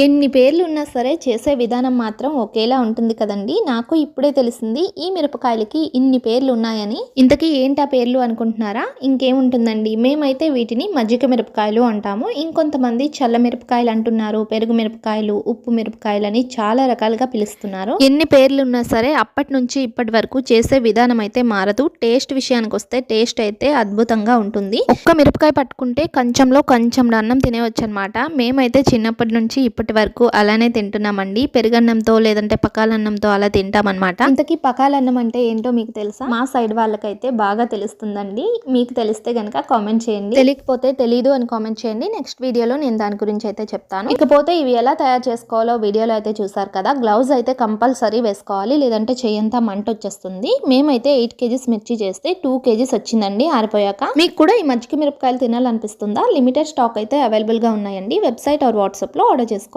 ఎన్ని పేర్లు ఉన్నా సరే చేసే విధానం మాత్రం ఒకేలా ఉంటుంది కదండి. నాకు ఇప్పుడే తెలిసింది ఈ మిరపకాయలకి ఇన్ని పేర్లు ఉన్నాయని ఇంతకీ ఏంటా పేర్లు అనుకుంటున్నారా? ఇంకేముంటుందండి? మేమైతే వీటిని మజ్జిగ మిరపకాయలు అంటాము. ఇంకొంతమంది చల్ల మిరపకాయలు అంటున్నారు పెరుగు మిరపకాయలు ఉప్పు మిరపకాయలు అని చాలా రకాలుగా పిలుస్తున్నారు. ఎన్ని పేర్లు ఉన్నా సరే అప్పటి నుంచి ఇప్పటి వరకు చేసే విధానం అయితే మారదు. టేస్ట్ విషయానికి వస్తే టేస్ట్ అయితే అద్భుతంగా ఉంటుంది. ఒక్క మిరపకాయ పట్టుకుంటే కంచంలో కొంచెం అన్నం తినేవచ్చు అనమాట మేమైతే చిన్నప్పటి నుంచి ఇప్పటి ఇప్పటి వరకు అలానే తింటున్నామండి. పెరుగన్నంతో లేదంటే పకాలన్నంతో అలా తింటామన్నమాట. ఇంతకీ పకాలన్నం అంటే ఏంటో మీకు తెలుసా? మా సైడ్ వాళ్ళకైతే బాగా తెలుస్తుందండి. మీకు తెలిస్తే గనక కామెంట్ చేయండి. తెలియకపోతే తెలీదు అని కామెంట్ చేయండి. నెక్స్ట్ వీడియోలో నేను దాని గురించి అయితే చెప్తాను. ఇకపోతే ఇవి ఎలా తయారు చేసుకోవాలో వీడియోలో అయితే చూసారు కదా. గ్లౌజ్ అయితే కంపల్సరీ వేసుకోవాలి. లేదంటే చెయ్యంతా మంట వచ్చేస్తుంది. మేమైతే ఎయిట్ కేజీస్ మిర్చి చేస్తే టూ కేజీస్ వచ్చిందండి ఆరిపోయాక. మీకు కూడా ఈ మజ్జిగ మిరపకాయలు తినాలనిపిస్తుందా? లిమిటెడ్ స్టాక్ అయితే అవైలబుల్గా ఉన్నాయండి. వెబ్సైట్ ఆర్ వాట్సాప్లో ఆర్డర్ చేసుకోండి.